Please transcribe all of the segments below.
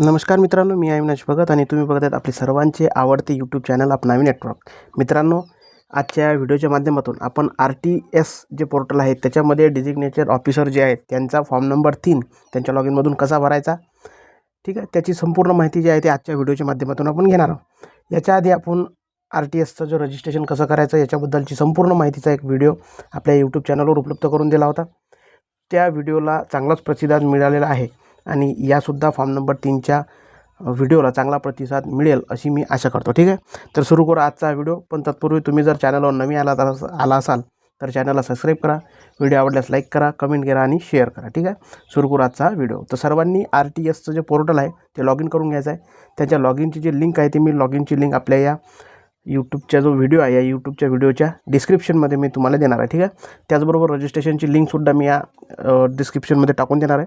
नमस्कार मित्रांनो मी अविनाश भगत आणि तुम्ही बघत आहेत आपले सर्वांचे आवडते यूट्यूब चॅनल अपनावी नेटवर्क मित्रांनो आजच्या व्हिडिओच्या माध्यमातून आपण आर टी एस जे पोर्टल आहे त्याच्यामध्ये डिजिग्नेटेड ऑफिसर जे आहेत त्यांचा फॉर्म नंबर तीन त्यांच्या लॉग इनमधून कसा भरायचा? ठीक आहे त्याची संपूर्ण माहिती जी आहे ती आजच्या व्हिडिओच्या माध्यमातून आपण घेणार आहोत. याच्या आधी आपण आर टी एसचं जो रजिस्ट्रेशन कसं करायचं याच्याबद्दलची संपूर्ण माहितीचा एक व्हिडिओ आपल्या यूट्यूब चॅनलवर उपलब्ध करून दिला होता. त्या व्हिडिओला चांगलाच प्रतिसाद मिळालेला आहे. आणि यासुद्धा फॉर्म नंबर तीनच्या व्हिडिओला चांगला प्रतिसाद मिळेल अशी मी आशा करतो ठीक आहे? तर सुरू करू आजचा व्हिडिओ. पण तत्पूर्वी तुम्ही जर चॅनलवर नवीन आला तर आला असाल तर चॅनलला सबस्क्राईब करा व्हिडिओ आवडल्यास लाईक करा कमेंट करा आणि शेअर करा ठीक आहे? सुरू करू आजचा व्हिडिओ. तर सर्वांनी आर टी एसचं जे पोर्टल आहे ते लॉग इन करून घ्यायचं आहे. त्याच्या लॉग इनची जी लिंक आहे ती मी लॉग इनची लिंक आपल्या या यूट्यूबचा जो व्हिडिओ आहे या यूट्यूबच्या व्हिडिओच्या डिस्क्रिप्शनमध्ये मी तुम्हाला देणार आहे ठीक आहे? त्याचबरोबर रजिस्ट्रेशनची लिंकसुद्धा मी या डिस्क्रिप्शनमध्ये टाकून देणार आहे.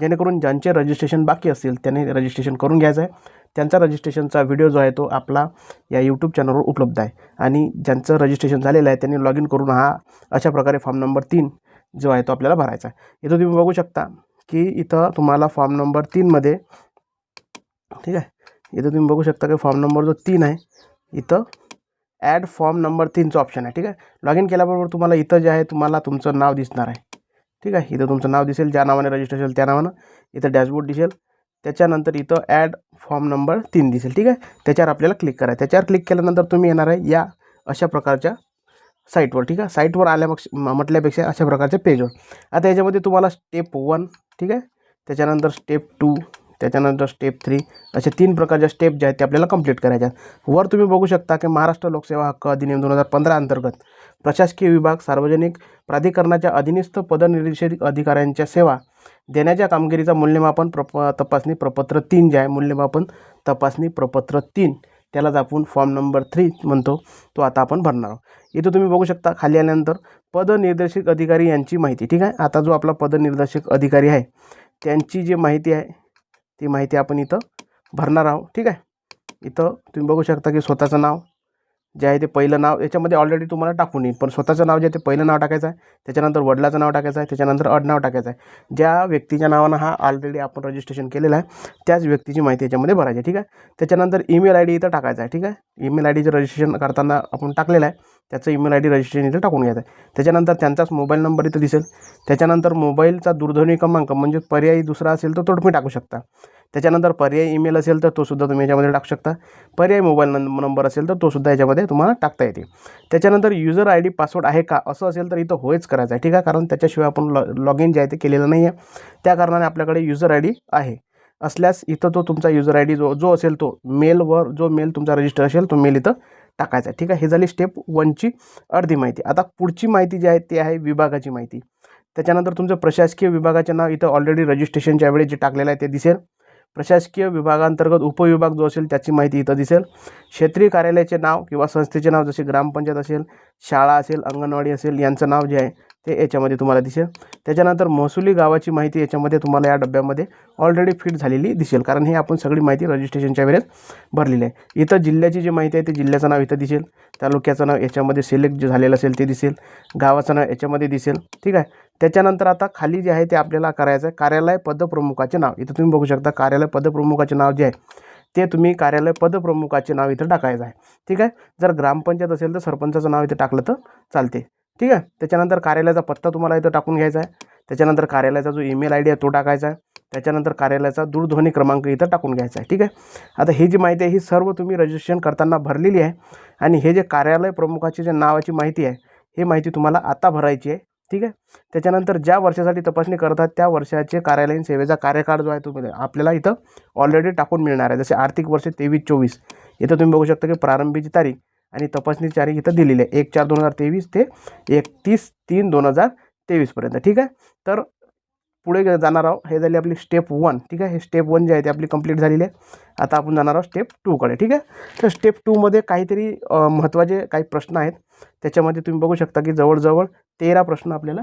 जेणेकरून ज्यांचे रजिस्ट्रेशन बाकी असतील त्यांनी रजिस्ट्रेशन करून घ्यायचं आहे. त्यांचा रजिस्ट्रेशनचा व्हिडिओ जो आहे तो आपला या यूट्यूब चॅनलवर उपलब्ध आहे. आणि ज्यांचं रजिस्ट्रेशन झालेलं आहे त्यांनी लॉग इन करून हा अशा प्रकारे फॉर्म नंबर तीन जो आहे तो आपल्याला भरायचा आहे. इथं तुम्ही बघू शकता की इथं तुम्हाला फॉर्म नंबर तीनमध्ये ठीक आहे? इथं तुम्ही बघू शकता की फॉर्म नंबर जो तीन आहे इथं ॲड फॉर्म नंबर तीनचं ऑप्शन आहे ठीक आहे? लॉग इन केल्याबरोबर तुम्हाला इथं जे आहे तुम्हाला तुमचं नाव दिसणार आहे. ठीक आहे? इथं तुमचं नाव दिसेल ज्या नावाने रजिस्टर असेल त्या नावानं. इथं डॅशबोर्ड दिसेल. त्याच्यानंतर इथं ॲड फॉर्म नंबर तीन दिसेल ठीक आहे? त्याच्यावर आपल्याला क्लिक करायचं त्याच्यावर क्लिक केल्यानंतर तुम्ही येणार आहे या अशा प्रकारच्या साईटवर ठीक आहे? साईटवर आल्यापक्ष म्हटल्यापेक्षा अशा प्रकारच्या पेजवर आता याच्यामध्ये तुम्हाला स्टेप वन ठीक आहे? त्याच्यानंतर स्टेप टू त्याच्यानंतर स्टेप थ्री असे तीन प्रकारच्या स्टेप ज्या आहेत ते आपल्याला कंप्लीट करायच्या आहेत. वर तुम्ही बघू शकता की महाराष्ट्र लोकसेवा हक्क अधिनियम दोन हजार पंधरा अंतर्गत प्रशासकीय विभाग सार्वजनिक प्राधिकरणाच्या अधीनस्थ पदनिर्देशित अधिकाऱ्यांच्या सेवा देण्याच्या कामगिरीचा मूल्यमापन प्रप तपासणी प्रपत्र तीन जे आहे मूल्यमापन तपासणी प्रपत्र तीन त्यालाच आपण फॉर्म नंबर थ्री म्हणतो तो आता आपण भरणार आहोत. इथं तुम्ही बघू शकता खाली आल्यानंतर पदनिर्देशक अधिकारी यांची माहिती ठीक आहे? आता जो आपला पदनिर्देशक अधिकारी आहे त्यांची जी माहिती आहे ती माहिती आपण इथं भरणार आहोत ठीक आहे? इथं तुम्ही बघू शकता की स्वतःचं नाव जे आहे ते पहिलं नाव याच्यामध्ये ऑलरेडी तुम्हाला टाकून येईल. पण स्वतःचं नाव जे आहे ते पहिलं नाव टाकायचं आहे त्याच्यानंतर वडिलाचं नाव टाकायचं आहे त्याच्यानंतर आडनाव टाकायचं आहे. ज्या व्यक्तीच्या नावानं हा ऑलरेडी आपण रजिस्ट्रेशन केलेलं आहे त्याच व्यक्तीची माहिती याच्यामध्ये भरायची आहे ठीक आहे? त्याच्यानंतर ईमेल आय डी इथं टाकायचं आहे ठीक आहे? ईमेल आय डीचं रजिस्ट्रेशन करताना आपण टाकलेलं आहे. त्याचं ईमेल आय डी रजिस्ट्रेशन इथे टाकून घ्यायचं आहे. त्याच्यानंतर त्यांचाच मोबाईल नंबर इथं दिसेल. त्याच्यानंतर मोबाईलचा दूरध्वनी क्रमांक म्हणजे पर्यायी दुसरा असेल तर तो तुम्ही टाकू शकता. त्याच्यानंतर पर्यायी ईमेल असेल तर तोसुद्धा तुम्ही याच्यामध्ये टाकू शकता. पर्यायी मोबाईल नं नंबर असेल तर तोसुद्धा याच्यामध्ये तुम्हाला टाकता येते. त्याच्यानंतर युजर आय डी पासवर्ड आहे का? असं असेल तर इथं होयच करायचं आहे ठीक आहे? कारण त्याच्याशिवाय आपण लॉ लॉग इन जे आहे ते केलेलं नाही आहे. त्या कारणाने आपल्याकडे युजर आय डी आहे. असल्यास इथं तो तुमचा युजर आय डी जो जो असेल तो मेलवर जो मेल तुमचा रजिस्टर असेल तो मेल इथं टाकायचा आहे. ठीक आहे? हे झाली स्टेप वनची अर्धी माहिती. आता पुढची माहिती जी आहे ती आहे विभागाची माहिती. त्याच्यानंतर तुमचं प्रशासकीय विभागाचे नाव इथं ऑलरेडी रजिस्ट्रेशनच्या वेळी जे टाकलेलं आहे ते दिसेल. प्रशासकीय विभागांतर्गत उपविभाग जो असेल त्याची माहिती इथं दिसेल. क्षेत्रीय कार्यालयाचे नाव किंवा संस्थेचे नाव जसे ग्रामपंचायत असेल शाळा असेल अंगणवाडी असेल यांचं नाव जे आहे ते याच्यामध्ये तुम्हाला दिसेल. त्याच्यानंतर महसुली गावाची माहिती याच्यामध्ये तुम्हाला या डब्यामध्ये ऑलरेडी फिट झालेली दिसेल. कारण हे आपण सगळी माहिती रजिस्ट्रेशनच्या वेळेस भरलेली आहे. इथं जिल्ह्याची जी माहिती आहे ते जिल्ह्याचं नाव इथं दिसेल. तालुक्याचं नाव याच्यामध्ये सिलेक्ट जे झालेलं असेल ते दिसेल. गावाचं नाव याच्यामध्ये दिसेल. ठीक आहे? त्याच्यानंतर आता खाली जे आहे ते आपल्याला करायचं आहे. कार्यालय पदप्रमुखाचे नाव. इथं तुम्ही बघू शकता कार्यालय पदप्रमुखाचे नाव जे आहे ते तुम्ही कार्यालय पदप्रमुखाचे नाव इथं टाकायचं आहे. ठीक आहे? जर ग्रामपंचायत असेल तर सरपंचाचं नाव इथं टाकलं तर चालते. ठीक आहे? त्याच्यानंतर कार्यालयाचा पत्ता तुम्हाला इथं टाकून घ्यायचा आहे. त्याच्यानंतर कार्यालयाचा जो ईमेल आय डी आहे तो टाकायचा आहे. त्याच्यानंतर कार्यालयाचा दूरध्वनी क्रमांक इथं टाकून घ्यायचा आहे. ठीक आहे? आता ही जी माहिती आहे ही सर्व तुम्ही रजिस्ट्रेशन करताना भरलेली आहे. आणि हे जे कार्यालय प्रमुखाची जे नावाची माहिती आहे ही माहिती तुम्हाला आता भरायची आहे. ठीक आहे? त्याच्यानंतर ज्या वर्षासाठी तपासणी करतात त्या वर्षाचे कार्यालयीन सेवेचा कार्यकाळ जो आहे तो आपल्याला इथं ऑलरेडी टाकून मिळणार आहे. जसे आर्थिक वर्ष तेवीस चोवीस. इथं तुम्ही बघू शकता की प्रारंभीची तारीख आणि तपासणी तारीख इथं दिलेली आहे. एक चार दोन हजार तेवीस ते एकतीस तीन दोन हजार तेवीसपर्यंत ठीक आहे? तर पुढे जाणार आहोत. हे झाली आपली स्टेप वन ठीक आहे? हे स्टेप वन जे आहे ते आपली कंप्लीट झालेली आहे. आता आपण जाणार आहोत स्टेप टूकडे ठीक आहे? तर स्टेप टूमध्ये काहीतरी महत्त्वाचे काही प्रश्न आहेत. त्याच्यामध्ये तुम्ही बघू शकता की जवळजवळ तेरा प्रश्न आपल्याला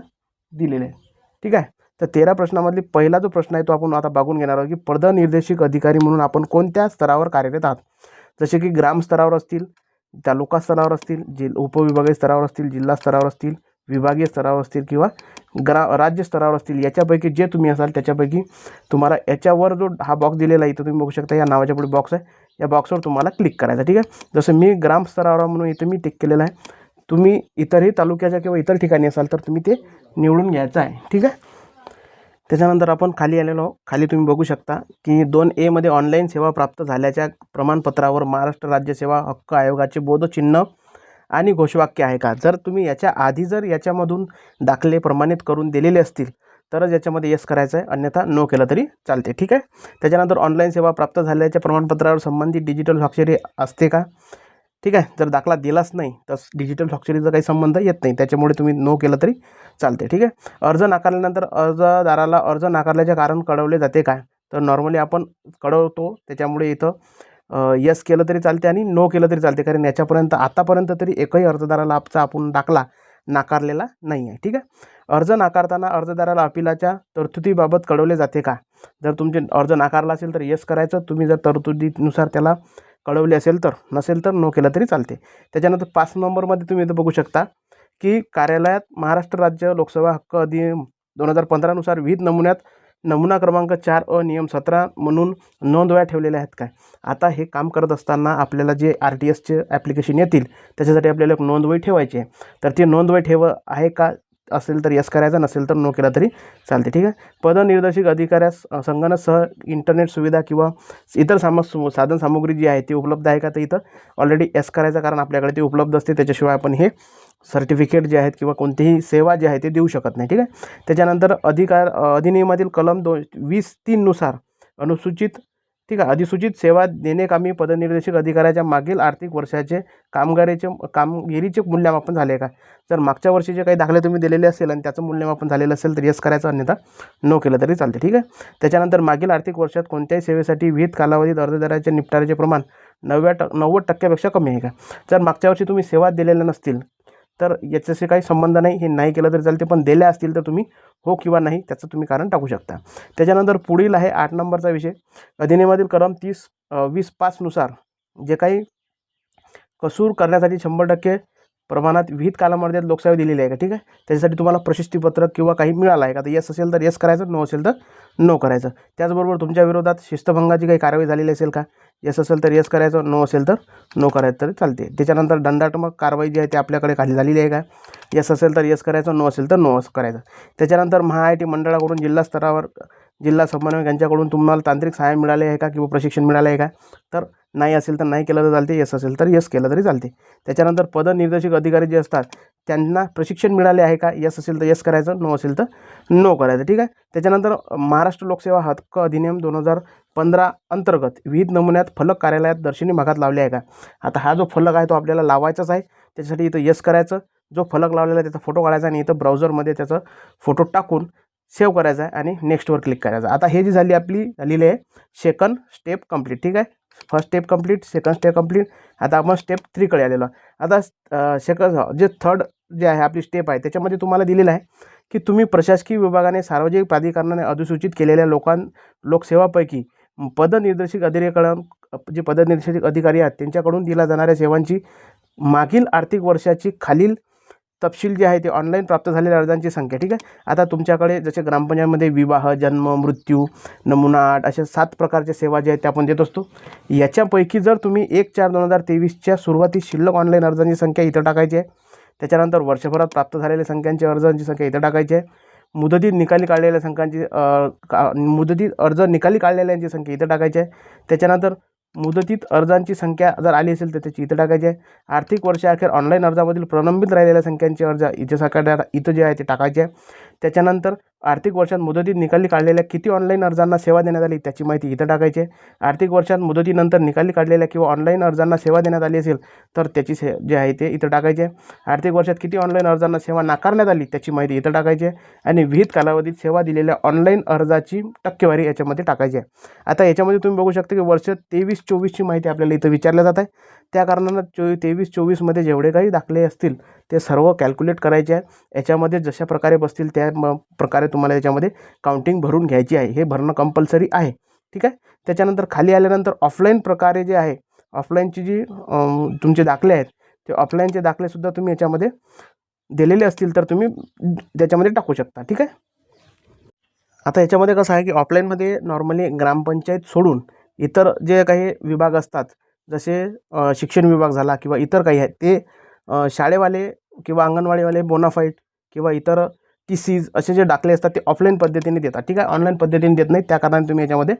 दिलेले आहेत ठीक आहे? तर तेरा प्रश्नामधली पहिला जो प्रश्न आहे तो आपण आता बघून घेणार आहोत की पदनिर्देशिक अधिकारी म्हणून आपण कोणत्या स्तरावर कार्यरत आहात? जसे की ग्रामस्तरावर असतील तालुका स्तरावर असतील जि उपविभागीय स्तरावर असतील जिल्हा स्तरावर असतील विभागीय स्तरावर असतील किंवा ग्रा राज्य स्तरावर असतील याच्यापैकी जे तुम्ही असाल त्याच्यापैकी तुम्हाला याच्यावर जो हा बॉक्स दिलेला आहे इथं तुम्ही बघू शकता या नावाच्या पुढे बॉक्स आहे. या बॉक्सवर तुम्हाला क्लिक करायचा ठीक आहे? जसं मी ग्रामस्तरावर म्हणून इथं मी टिक केलेलं आहे. तुम्ही इतरही तालुक्याच्या किंवा इतर ठिकाणी असाल तर तुम्ही ते निवडून घ्यायचं आहे ठीक आहे? त्याच्यानंतर आपण खाली आलेलो आहोत. खाली तुम्ही बघू शकता की दोन एमध्ये ऑनलाईन सेवा प्राप्त झाल्याच्या प्रमाणपत्रावर महाराष्ट्र राज्य सेवा हक्क आयोगाचे बोधचिन्ह आणि घोषवाक्य आहे का? जर तुम्ही याच्या आधी जर याच्यामधून दाखले प्रमाणित करून दिलेले असतील तरच याच्यामध्ये येस करायचं आहे अन्यथा नो केलं तरी चालते ठीक आहे? त्याच्यानंतर ऑनलाईन सेवा प्राप्त झाल्याच्या प्रमाणपत्रावर संबंधित डिजिटल स्वाक्षरी असते का? ठीक आहे? जर दाखला दिलाच नाही तर डिजिटल स्वाक्षरीचा काही संबंध येत नाही. त्याच्यामुळे तुम्ही नो केलं तरी चालते ठीक आहे? अर्ज नाकारल्यानंतर अर्जदाराला अर्ज नाकारल्याचे कारण कळवले जाते काय तर नॉर्मली आपण कळवतो त्याच्यामुळे इथं यस केलं तरी चालते आणि नो केलं तरी चालते कारण याच्यापर्यंत आतापर्यंत तरी एकही अर्जदाराला आपचा आपण दाखला नाकारलेला नाही आहे ठीक आहे? अर्ज नाकारताना अर्जदाराला अपिलाच्या तरतुदीबाबत कळवले जाते का? जर तुमचे अर्ज नाकारला असेल तर यस करायचं. तुम्ही जर तरतुदीनुसार त्याला कळवली असेल तर नसेल तर नो केलं तरी चालते. त्याच्यानंतर पाच नंबरमध्ये तुम्ही इथं बघू शकता की कार्यालयात महाराष्ट्र राज्य लोकसेवा हक्क अधिनियम दोन हजार पंधरानुसार विविध नमुन्यात नमुना क्रमांक चार अ नियम सतरा म्हणून नोंदवया ठेवलेल्या आहेत काय? आता हे काम करत असताना आपल्याला जे आर टी एसचे ॲप्लिकेशन येतील त्याच्यासाठी आपल्याला एक नोंदवही ठेवायची आहे. तर ती नोंदवही ठेव आहे का? असेल तर यस करायचा नसेल तर नो केला तरी चालते ठीक आहे? पदनिर्देशिक अधिकाऱ्यास संगणकसह इंटरनेट सुविधा किंवा इतर साम साधन सामुग्री जी आहे ती उपलब्ध आहे का? तर इथं ऑलरेडी यस करायचं कारण आपल्याकडे ते उपलब्ध असते. त्याच्याशिवाय आपण हे सर्टिफिकेट जे आहेत किंवा कोणतीही सेवा जी आहे ते देऊ शकत नाही ठीक आहे? त्याच्यानंतर अधिकार अधिनियमातील कलम दोन वीस तीननुसार अनुसूचित ठीक आहे. अधिसूचित सेवा देणेकामी पदनिर्देशक अधिकाऱ्याच्या मागील आर्थिक वर्षाचे कामगारीचे कामगिरीचे मूल्यमापन झाले का? जर मागच्या वर्षीचे काही दाखले तुम्ही दिलेले असेल आणि त्याचं मूल्यमापन झालेलं असेल तर यस करायचं अन्यथा नो केलं तरी चालते. ठीक आहे? त्याच्यानंतर मागील आर्थिक वर्षात कोणत्याही सेवेसाठी विहित कालावधीत अर्जदाराच्या निपटाऱ्याचे प्रमाण नव्या ट नव्वद टक्क्यापेक्षा कमी आहे का? जर मागच्या वर्षी तुम्ही सेवा दिलेल्या नसतील तर याच्याशी काही संबंध नाही. हे नाही केलं तरी चालते पण दिल्या असतील तर तुम्ही हो किंवा नाही त्याचं तुम्ही कारण टाकू शकता. त्याच्यानंतर पुढील आहे आठ नंबरचा विषय. अधिनियमातील कलम तीस वीस पाचनुसार जे काही कसूर करण्यासाठी शंभर टक्के प्रमाणात विहित कालामर्यादेत लोकसेवा दिलेली आहे का? ठीक आहे? त्याच्यासाठी तुम्हाला प्रशस्तीपत्रक किंवा काही मिळालं आहे का? तर येस असेल तर येस करायचं नो असेल तर नो करायचं. त्याचबरोबर तुमच्या विरोधात शिस्तभंगाची काही कारवाई झालेली असेल का? येस असेल तर येस करायचं नो असेल तर नो करायचं तरी चालते. त्याच्यानंतर दंडात्मक कारवाई जी आहे ती आपल्याकडे खाली झालेली आहे का? येस असेल तर येस करायचं नो असेल तर नो करायचं. त्याच्यानंतर महा आय टी मंडळाकडून जिल्हा स्तरावर जिल्हा समन्वयक यांच्याकडून तुम्हाला तांत्रिक सहाय्य मिळाले आहे का? किंवा प्रशिक्षण मिळालं आहे का? तर नाही असेल तर नाही केलं तर चालते येस असेल तर येस केलं तरी चालते. त्याच्यानंतर पदनिर्देशक अधिकारी जे असतात त्यांना प्रशिक्षण मिळाले आहे का? येस असेल तर येस करायचं नो असेल तर नो करायचं ठीक आहे? त्याच्यानंतर महाराष्ट्र लोकसेवा हक्क अधिनियम दोन हजार पंधरा अंतर्गत विविध नमुन्यात फलक कार्यालयात दर्शनी भागात लावले आहे का? आता हा जो फलक आहे तो आपल्याला लावायचाच आहे. त्याच्यासाठी इथं येस करायचं. जो फलक लावलेला आहे त्याचा फोटो काढायचा आणि इथं ब्राउझरमध्ये त्याचा फोटो टाकून सेव्ह करायचा आहे आणि नेक्स्टवर क्लिक करायचा आता हे जी झाली आपली झालेली आहे सेकंड स्टेप कंप्लीट ठीक आहे? First step complete second step complete. आता आपण स्टेप थ्रीकडे आलेलो आता सेकंड जे थर्ड जे आहे आपली स्टेप आहे त्याच्यामध्ये तुम्हाला दिलेलं आहे की तुम्ही प्रशासकीय विभागाने सार्वजनिक प्राधिकरणाने अधिसूचित केलेल्या लोकां लोकसेवापैकी पदनिर्देशिक अधिरेकरण जे पदनिर्देशिक अधिकारी आहेत त्यांच्याकडून दिल्या जाणाऱ्या सेवांची मागील आर्थिक वर्षाची खालील तपशील जे आहे ते ऑनलाईन प्राप्त झालेल्या अर्जांची संख्या ठीक आहे? आता तुमच्याकडे जसे ग्रामपंचायतमध्ये विवाह जन्म मृत्यू नमुना आठ अशा सात प्रकारच्या सेवा ज्या आहेत त्या आपण देत असतो. याच्यापैकी जर तुम्ही एक चार दोन हजार तेवीसच्या सुरुवातीस शिल्लक ऑनलाईन अर्जांची संख्या इथं टाकायची आहे त्याच्यानंतर वर्षभरात प्राप्त झालेल्या संख्यांची अर्जांची संख्या इथं टाकायची आहे मुदतीत निकाली काढलेल्या संख्यांची का मुदतीत अर्ज निकाली काढलेल्यांची संख्या इथं टाकायची आहे त्याच्यानंतर मुदतीत अर्जांची संख्या जर आली असेल तर त्याची इथं टाकायची आहे. आर्थिक वर्षाअखेर ऑनलाईन अर्जामधील प्रलंबित राहिलेल्या संख्यांची अर्ज इथे सकाळ इथं जे आहे ते टाकायचे आहे. त्याच्यानंतर आर्थिक वर्षात मुदतीत निकाली काढलेल्या किती ऑनलाईन अर्जांना सेवा देण्यात आली त्याची माहिती इथं टाकायची आर्थिक वर्षात मुदतीनंतर निकाली काढलेल्या किंवा ऑनलाईन अर्जांना सेवा देण्यात आली असेल तर त्याची से जे आहे ते इथं टाकायचे आहे. आर्थिक वर्षात किती ऑनलाईन अर्जांना सेवा नाकारण्यात आली त्याची माहिती इथं टाकायची आहे. आणि विहित कालावधीत सेवा दिलेल्या ऑनलाईन अर्जाची टक्केवारी याच्यामध्ये टाकायची आहे. आता याच्यामध्ये तुम्ही बघू शकता की वर्ष तेवीस चोवीसची माहिती आपल्याला इथं विचारल्या जात आहे. त्या कारणानं चो तेवीस चोवीसमध्ये जेवढे काही दाखले असतील ते सर्व कॅल्क्युलेट करायचे आहे. याच्यामध्ये जशा प्रकारे बसतील त्या म प्रकारे तुम्हाला याच्यामध्ये काउंटिंग भरून घ्यायची आहे. हे भरणं कंपल्सरी आहे. ठीक आहे? त्याच्यानंतर खाली आल्यानंतर ऑफलाईन प्रकारे जे आहे ऑफलाईनची जी तुमचे दाखले आहेत ते ऑफलाईनचे दाखलेसुद्धा तुम्ही याच्यामध्ये दिलेले असतील तर तुम्ही त्याच्यामध्ये टाकू शकता. ठीक आहे? आता याच्यामध्ये कसं आहे की ऑफलाईनमध्ये नॉर्मली ग्रामपंचायत सोडून इतर जे काही विभाग असतात जसे शिक्षण विभाग झाला किंवा इतर काही आहेत ते शाळेवाले किंवा अंगणवाडीवाले बोनाफाईट किंवा इतर टी सीज असे जे दाखले असतात ते ऑफलाईन पद्धतीने देतात. ठीक आहे? ऑनलाईन पद्धतीने देत नाही त्या कारणाने तुम्ही याच्यामध्ये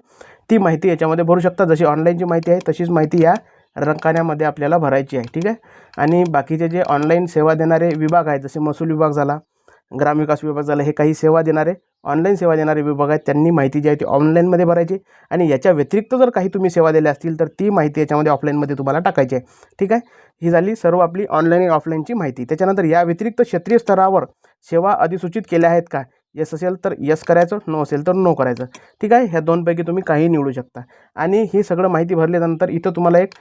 ती माहिती याच्यामध्ये भरू शकता. जशी ऑनलाईनची माहिती आहे तशीच माहिती या रंकाण्यामध्ये आपल्याला भरायची आहे. ठीक आहे? आणि बाकीचे जे ऑनलाईन सेवा देणारे विभाग आहेत जसे महसूल विभाग झाला ग्रामविकास विभाग झाला हे काही सेवा देणारे ऑनलाईन सेवा देणारे विभाग आहेत त्यांनी माहिती जी आहे ती ऑनलाईनमध्ये भरायची. आणि याच्या व्यतिरिक्त जर काही तुम्ही सेवा दिल्या असतील तर ती माहिती याच्यामध्ये ऑफलाईनमध्ये तुम्हाला टाकायची आहे. ठीक आहे? ही झाली सर्व आपली ऑनलाईन आणि ऑफलाईनची माहिती. त्याच्यानंतर या व्यतिरिक्त क्षेत्रीय स्तरावर सेवा अधिसूचित केल्या आहेत का? येस असेल तर येस करायचं नो असेल तर नो करायचं. ठीक आहे? ह्या दोनपैकी तुम्ही काही निवडू शकता. आणि ही सगळं माहिती भरल्यानंतर इथं तुम्हाला एक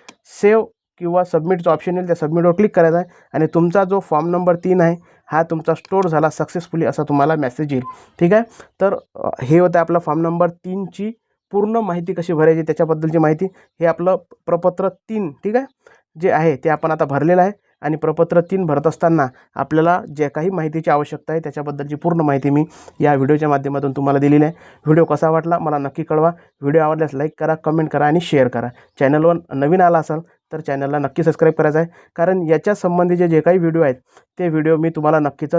सेव्ह किंवा सबमिटचं ऑप्शन येईल. त्या सबमिटवर क्लिक करायचं आहे. आणि तुमचा जो फॉर्म नंबर तीन आहे हा तुमचा स्टोर झाला सक्सेसफुली असा तुम्हाला मेसेज येईल. ठीक आहे? तर हे होतं आपला फॉर्म नंबर तीनची पूर्ण माहिती कशी भरायची त्याच्याबद्दलची माहिती. हे आपलं प्रपत्र तीन ठीक आहे? जे आहे ते आपण आता भरलेलं आहे आणि प्रपत्र तीन भरत असताना आपल्याला जे काही माहितीची आवश्यकता आहे त्याच्याबद्दलची पूर्ण माहिती मी या व्हिडिओच्या माध्यमातून तुम्हाला दिलेली आहे. व्हिडिओ कसा वाटला मला नक्की कळवा. व्हिडिओ आवडल्यास लाईक करा कमेंट करा आणि शेअर करा. चॅनलवर नवीन आला असाल तर चॅनलला नक्की सबस्क्राईब करायचं आहे. कारण याच्या संबंधीचे जे काही व्हिडिओ आहेत ते व्हिडिओ मी तुम्हाला नक्कीच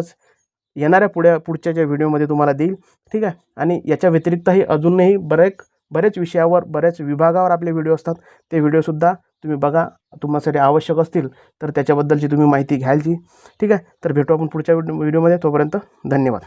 येणाऱ्या पुढ्या पुढच्या ज्या व्हिडिओमध्ये तुम्हाला देईल. ठीक आहे? आणि याच्या व्यतिरिक्तही अजूनही बरेच बरेच विषयावर बऱ्याच विभागावर आपले व्हिडिओ असतात. ते व्हिडिओसुद्धा तुम्ही बघा. तुम्हासाठी आवश्यक असतील तर त्याच्याबद्दलची तुम्ही माहिती घ्यायची. ठीक आहे? तर भेटू आपण पुढच्या व्हिडिओ व्हिडिओमध्ये तोपर्यंत धन्यवाद.